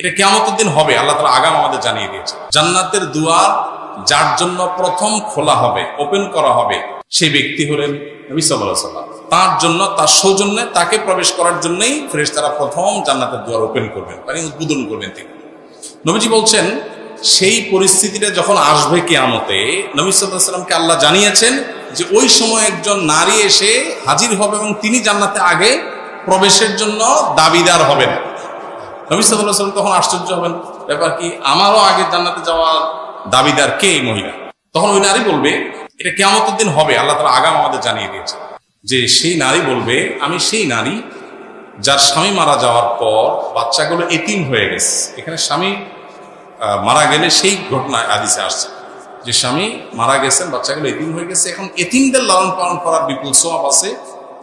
এটা কেমতের দিন হবে, আল্লাহ তালা আগাম আমাদের জানিয়ে দিয়েছে। জান্নাতের দুয়ার যার জন্য প্রথম খোলা হবে, ওপেন করা হবে, সেই ব্যক্তি হলেন নবী সাল্লাহ তার জন্য, তার সৌজন্যে, তাকে প্রবেশ করার জন্যই ফ্রেশ তারা প্রথম জান্নাতের দুয়ার ওপেন করবেন মানে উদ্বোধন করবেন তিনি। নবীজি বলছেন, সেই পরিস্থিতিটা যখন আসবে কেয়ামতে, নবী সাল্লাহ সাল্লামকে আল্লাহ জানিয়েছেন যে ওই সময় একজন নারী এসে হাজির হবে এবং তিনি জান্নাতে আগে প্রবেশের জন্য দাবিদার হবেন। নবী তখন আশ্চর্য হবেন, ব্যাপার কি, আমারও আগে জান্নাতে যাওয়ার দাবিদার কে এই মহিলা? তখন ওই নারী বলবে, এটা কেমতের দিন হবে, আল্লাহ তালা আগাম আমাদের জানিয়ে দিয়েছে যে সেই নারী বলবে, আমি সেই নারী যার স্বামী মারা যাওয়ার পর বাচ্চাগুলো এতিম হয়ে গেছে। এখানে স্বামী মারা গেলে সেই ঘটনা আদিসে আসছে যে স্বামী মারা গেছেন, বাচ্চাগুলো এতিম হয়ে গেছে। এখন এতিমদের লালন পালন করার বিপুল সব আছে।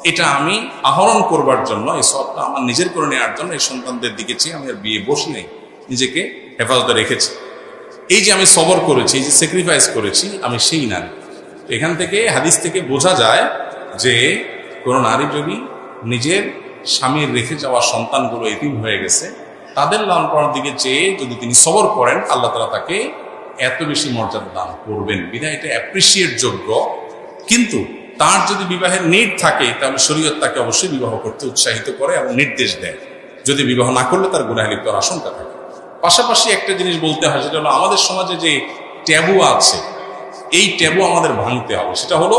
এটা আমি আহরণ করবার জন্য, এই সবটা আমার নিজের করে নেওয়ার জন্য এই সন্তানদের দিকে চেয়ে আমি আর বিয়ে বসি নাই, নিজেকে হেফাজতে রেখেছি। এই যে আমি সবর করেছি, এই যে স্যাক্রিফাইস করেছি, আমি সেই নারী। এখান থেকে, হাদিস থেকে বোঝা যায় যে কোনো নারী যদি নিজের স্বামীর রেখে যাওয়া সন্তানগুলো এতিম হয়ে গেছে, তাদের লালন পালনের দিকে চেয়ে যদি তিনি সবর করেন, আল্লাহ তালা তাকে এত বেশি মর্যাদা দান করবেন। বিধায় এটা অ্যাপ্রিসিয়েট যোগ্য। কিন্তু তার যদি বিবাহের নিট থাকে, তাহলে শরীয়ত তাকে অবশ্যই বিবাহ করতে উৎসাহিত করে এবং নির্দেশ দেয়। যদি বিবাহ না করলে তার গুণায় লিপ্ত আশঙ্কা থাকে। পাশাপাশি একটা জিনিস বলতে হয়, সেটা হলো আমাদের সমাজে যে ট্যাবু আছে, এই ট্যাবু আমাদের ভাঙতে হবে। সেটা হলো,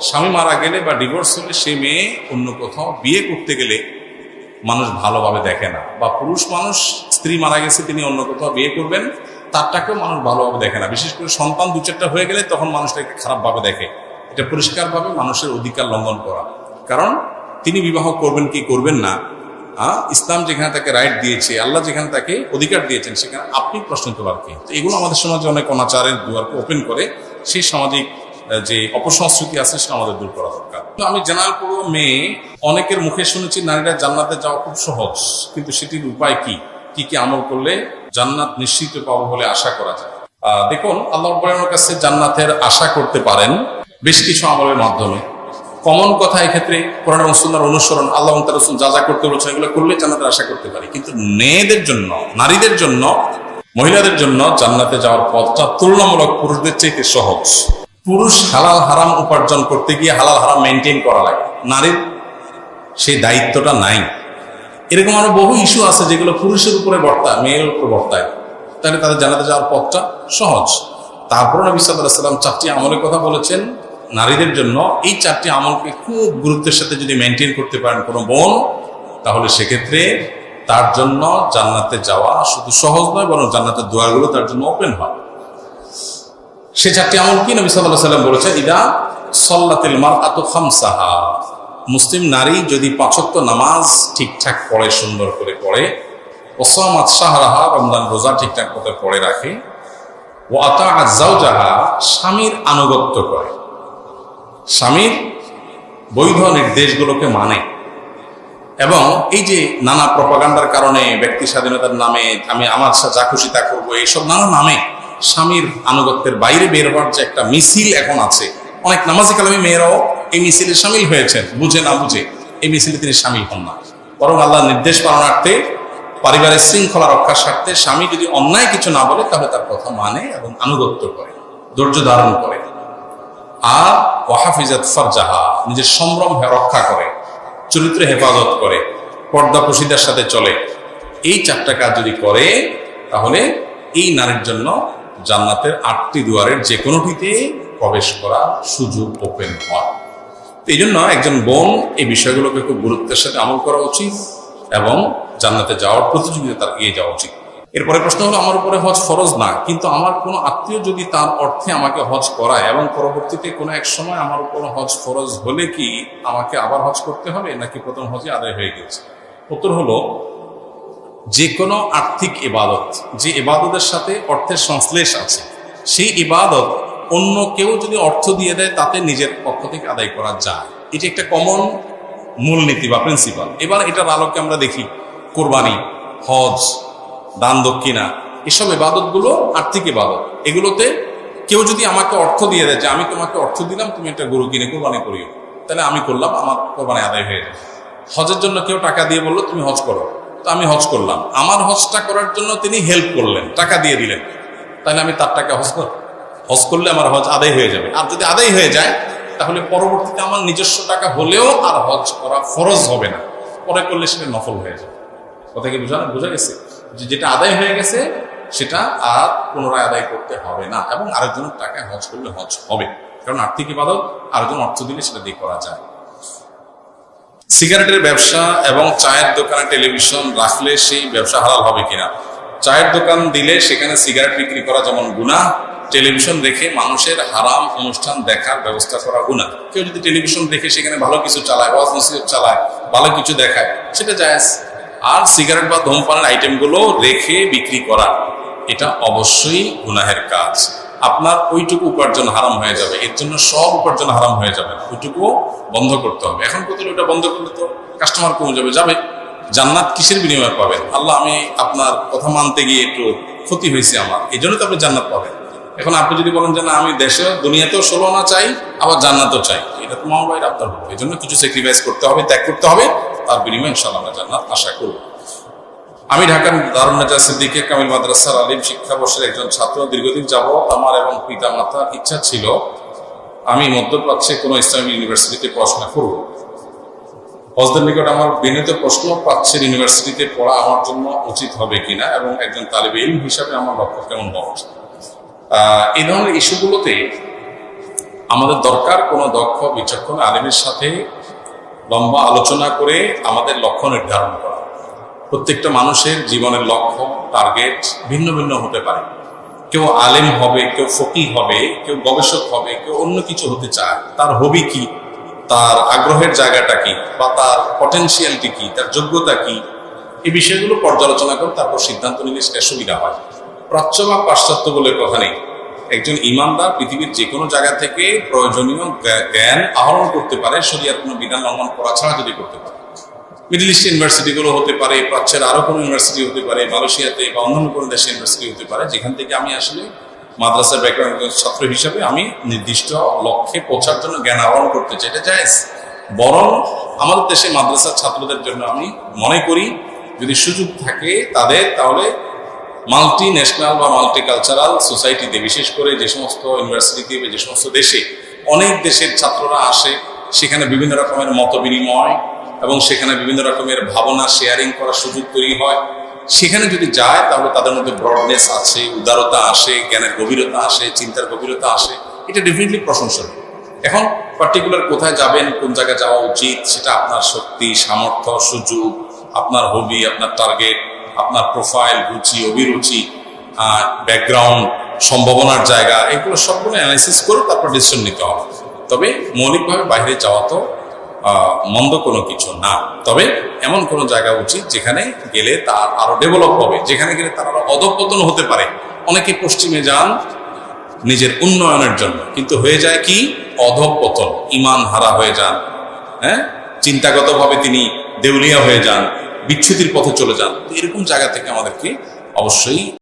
স্বামী মারা গেলে বা ডিভোর্স হলে সে মেয়ে অন্য কোথাও বিয়ে করতে গেলে মানুষ ভালোভাবে দেখে না। বা পুরুষ মানুষ, স্ত্রী মারা গেছে, তিনি অন্য কোথাও বিয়ে করবেন, তারটাকেও মানুষ ভালোভাবে দেখে না। বিশেষ করে সন্তান দু চারটা হয়ে গেলে তখন মানুষটাকে খারাপভাবে দেখে। এটা পরিষ্কারভাবে মানুষের অধিকার লঙ্ঘন করা। কারণ তিনি বিবাহ করবেন কি করবেন না ইসলাম যেখানে তাকে রাইট দিয়েছে, আল্লাহ যেখানে তাকে অধিকার দিয়েছেন, সেখানে আপনি প্রশ্ন তোলার কি? তো এগুলো আমাদের সমাজে অনেক অনাচারের দুয়ারকে ওপেন করে, সেই সামাজিক যে অপসংস্কৃতি আছে, সেটা আমাদের দূর করা দরকার। তো আমি জানার পুরো মেয়ে, অনেকের মুখে শুনেছি নারীরা জান্নাতে যাওয়া খুব সহজ, কিন্তু সেটির উপায় কি? কি কি আমল করলে জান্নাত নিশ্চিত পাবো বলে আশা করা যায়? দেখুন, আল্লাহ কাছে জান্নাতের আশা করতে পারেন। বেশ কিছু আমলের মাধ্যমে। কমন কথা এক্ষেত্রে কোরআন এবং সুন্নাহর অনুসরণ, আল্লাহ তার রসুল যা যা করতে বলেছেন এগুলো করলে জান্নাতের আশা করতে পারি। কিন্তু মেয়েদের জন্য, নারীদের জন্য, মহিলাদের জন্য জান্নাতে যাওয়ার পথটা তুলনামূলক পুরুষদের চাইতে সহজ। পুরুষ হালাল হারাম উপার্জন করতে গিয়ে হালাল হারাম মেনটেন করা লাগে। নারীর সেই দায়িত্বটা নাই। এরকম আরও বহু ইস্যু আছে যেগুলো পুরুষের উপরে বর্তায়, মেয়ের উপরে বর্তায়। তাহলে তাদের জানাতে যাওয়ার পথটা সহজ। তারপরে নবী সাল্লাহ সাল্লাম চারটি আমলের কথা বলেছেন। নারীদের জন্য এই চারটি আমলকে খুব গুরুত্বের সাথে যদি মেনটেন করতে পারেন কোনো বোন, তাহলে সেক্ষেত্রে তার জন্য জান্নাতে যাওয়া শুধু সহজ নয়, বরং জান্নাতের দুয়ারগুলো তার জন্য ওপেন হয়। সে চারটি আমল কি? নবী সাল্লাহ সাল্লাম বলেছেন, ইদা সল্লাতিল মার আত খামসাহা। মুসলিম নারী যদি পাঁচক্ত নামাজ ঠিকঠাক পড়ে, সুন্দর করে পড়ে ওসামাত শাহরাহা, রমজান রোজা ঠিকঠাক মতো পড়ে রাখে ও আতা জাহা স্বামীর আনুগত্য করে। স্বামীর বৈধ নির্দেশগুলোকে মানে। এবং এই যে নানা প্রপাগান্ডার কারণে, ব্যক্তি স্বাধীনতার নামে, আমি আমার যা খুশি তা করব, এইসব নানা নামে স্বামীর আনুগত্যের বাইরে বের হওয়ার যে একটা মিছিল এখন আছে। অনেক নামাজি কালামী মেয়েরাও এই মিছিলে সামিল হয়েছেন, বুঝে না বুঝে এই মিছিলে তিনি সামিল হন না। বরং আল্লাহ নির্দেশ পালনার্থে, পারিবারিক শৃঙ্খলা রক্ষার স্বার্থে স্বামী যদি অন্যায় কিছু না বলে, তাহলে তার কথা মানে এবং আনুগত্য করে, ধৈর্য ধারণ করে। আর ওয়াহাফিজাত ফরজাহা, নিজের সম্ভ্রম রক্ষা করে, চরিত্র হেফাজত করে, পর্দা প্রসিদার সাথে চলে। এই চারটা কাজ যদি করে, তাহলে এই নারীর জন্য জান্নাতের আটটি দুয়ারের যে কোনোটিতে প্রবেশ করার সুযোগ ওপেন হয়। এই জন্য একজন বোন এই বিষয়গুলোকে খুব গুরুত্বের সাথে আমল করা উচিত এবং জান্নাতে যাওয়ার প্রতিযোগিতা তার এগিয়ে যাওয়া উচিত। এরপরে প্রশ্ন হলো, আমার উপরে হজ ফরজ না? কিন্তু আমার কোনো আত্মীয় যদি তার অর্থে আমাকে হজ করায় এবং পরবর্তীতে কোনো এক সময় আমার উপর হজ ফরজ হলে কি আমাকে আবার হজ করতে হবে, নাকি প্রথম হজে আদায় হয়ে গেছে? উত্তর হলো, যে কোনো আর্থিক ইবাদত, যে ইবাদতের সাথে অর্থের সংশ্লেষ আছে, সেই ইবাদত অন্য কেউ যদি অর্থ দিয়ে দেয়, তাতে নিজের পক্ষ থেকে আদায় করা যায়। এটি একটা কমন মূলনীতি বা প্রিন্সিপাল এবার এটার আলোকে আমরা দেখি, কোরবানি, হজ দান দক্ষিণা এসব ইবাদতগুলো আর্থিক ইবাদত। এগুলোতে কেউ যদি আমাকে অর্থ দিয়ে দেয় যে, আমি তোমাকে অর্থ দিলাম, তুমি একটা গরু কিনে কোরবানি করিও। তাহলে আমি করলাম, আমার কোরবানি আদায় হয়ে যাবে হজের জন্য কেউ টাকা দিয়ে বলল, তুমি হজ করো। তো আমি হজ করলাম। আমার হজটা করার জন্য তিনি হেল্প করলেন, টাকা দিয়ে দিলেন। তাহলে আমি তার টাকা হজ করব হজ করলে আমার হজ আদায় হয়ে যাবে। আর যদি আদায় হয়ে যায়, তাহলে পরবর্তীতে আমার নিজস্ব টাকা হলেও আর হজ করা ফরজ হবে না। পরে করলে সেটা নফল হয়ে যাবে। কথা কি বোঝা বোঝা গেছে? যেটা আদায় হয়ে গেছে, সেটা আর পুনরায় আদায় করতে হবে না। এবং আরেকজনের টাকায় হজ করলে হজ হবে। কারণ আর্থিক ইবাদত, আরেকজন অর্থ দিলে সেটা দিয়ে করা যায়। সিগারেটের ব্যবসা এবং চায়ের দোকানে টেলিভিশন রাখলে সেই ব্যবসা হালাল হবে কিনা? চায়ের দোকান দিলে সেখানে সিগারেট বিক্রি করা যেমন গুণা টেলিভিশন দেখে মানুষের হারাম অনুষ্ঠান দেখার ব্যবস্থা করা গুণা কেউ যদি টেলিভিশন দেখে সেখানে ভালো কিছু চালায়, ওয়াজ চালায়, ভালো কিছু দেখায়, সেটা জায়েজ। আর সিগারেট বা ধূমপানের আইটেমগুলো রেখে বিক্রি করা, এটা অবশ্যই গুনাহের কাজ। আপনার ওইটুকু উপার্জন হারাম হয়ে যাবে, এর জন্য সব উপার্জন হারাম হয়ে যাবে ওইটুকু বন্ধ করতে হবে। এখন কত ওটা বন্ধ করলে তো কাস্টমার কমে যাবে যাবে। জান্নাত কিসের বিনিময়ে পাবেন? আল্লাহ, আমি আপনার কথা মানতে গিয়ে একটু ক্ষতি হয়েছে আমার, এই জন্য তো আপনি জান্নাত পাবেন। এখন আপনি যদি বলেন যে না, আমি দেশে, দুনিয়াতেও ষোলো না চাই, আবার জান্নাতও চাই, এটা তো মামা ভাইয়ের আপনার এই জন্য কিছু স্যাক্রিফাইস করতে হবে, ত্যাগ করতে হবে তার বিনিময়ে ইনশাল্লাহ জান্নাত আশা করব। আমি ঢাকার দারুণ নাজা সিদ্দিকে কামিল মাদ্রাসার আলিম শিক্ষাবর্ষের একজন ছাত্র। দীর্ঘদিন যাবৎ আমার এবং পিতা মাতার ইচ্ছা ছিল আমি মধ্যপ্রাচ্যে কোনো ইসলামিক ইউনিভার্সিটিতে পড়াশোনা করব। হজদের নিকট আমার বিনীত প্রশ্ন, প্রাচ্যের ইউনিভার্সিটিতে পড়া আমার জন্য উচিত হবে কিনা এবং একজন তালিবে ইলম হিসাবে আমার লক্ষ্য কেমন হওয়া উচিত? এই ধরনের ইস্যুগুলোতে আমাদের দরকার কোনো দক্ষ, বিচক্ষণ আলিমের সাথে লম্বা আলোচনা করে আমাদের লক্ষ্য নির্ধারণ করা। প্রত্যেকটা মানুষের জীবনের লক্ষ্য টার্গেট ভিন্ন ভিন্ন হতে পারে। কেউ আলেম হবে, কেউ ফকি হবে, কেউ গবেষক হবে, কেউ অন্য কিছু হতে চায়। তার হবি কি? তার আগ্রহের জায়গাটা কি? বা তার পটেনশিয়ালটি কি? তার যোগ্যতা কি? এই বিষয়গুলো পর্যালোচনা করে তারপর সিদ্ধান্ত নিলে সেটা সুবিধা হয়। প্রাচ্য বা পাশ্চাত্য বলে কথা নেই। একজন ইমানদার পৃথিবীর যে কোনো জায়গা থেকে প্রয়োজনীয় জ্ঞান আহরণ করতে পারে শরিয়ার কোনো বিধান লঙ্ঘন করা ছাড়া যদি করতে পারে। মিডল ইস্ট ইউনিভার্সিটিগুলো হতে পারে, প্রাচ্যের আরও কোনো ইউনিভার্সিটি হতে পারে, মালয়েশিয়াতে বা অন্যান্য কোনো দেশের ইউনিভার্সিটি হতে পারে, যেখান থেকে আমি আসলে মাদ্রাসার ব্যাকগ্রাউন্ড ছাত্র হিসাবে আমি নির্দিষ্ট লক্ষ্যে পৌঁছার জন্য জ্ঞান আহরণ করতে চাই। এটা জায়েজ। বরং আমাদের দেশে মাদ্রাসার ছাত্রদের জন্য আমি মনে করি, যদি সুযোগ থাকে তাদের, তাহলে মাল্টি ন্যাশনাল বা মাল্টি কালচারাল সোসাইটিতে বিশেষ করে যে সমস্ত ইউনিভার্সিটিতে বা যে সমস্ত দেশে অনেক দেশের ছাত্ররা আসে, সেখানে বিভিন্ন রকমের মত বিনিময় এবং সেখানে বিভিন্ন রকমের ভাবনা শেয়ারিং করার সুযোগ তৈরি হয়। সেখানে যদি যায়, তাহলে তাদের মধ্যে ব্রডনেস আছে, উদারতা আসে, জ্ঞানের গভীরতা আসে, চিন্তার গভীরতা আসে। এটা ডেফিনেটলি প্রশংসনীয়। এখন পার্টিকুলার কোথায় যাবেন, কোন জায়গায় যাওয়া উচিত, সেটা আপনার শক্তি, সামর্থ্য, সুযোগ, আপনার হবি আপনার টার্গেট আপনার প্রোফাইল রুচি, অভিরুচি ব্যাকগ্রাউন্ড সম্ভাবনার জায়গা, এগুলো সবগুলো অ্যানালাইসিস করে তারপর ডিসিশন নিতে হবে। তবে মৌলিকভাবে বাইরে যাওয়া তো মন্দ কোনো কিছু না। তবে এমন কোনো জায়গা উচিত যেখানে গেলে তার আরও ডেভেলপ হবে, যেখানে গেলে তার আরও অধপতন হতে পারে। অনেকে পশ্চিমে যান নিজের উন্নয়নের জন্য, কিন্তু হয়ে যায় কি? অধপতন ইমান হারা হয়ে যান। হ্যাঁ? চিন্তাগতভাবে তিনি দেউলিয়া হয়ে যান। বিচ্ছুতির পথে চলে যান। এরকম জায়গা থেকে আমাদেরকে অবশ্যই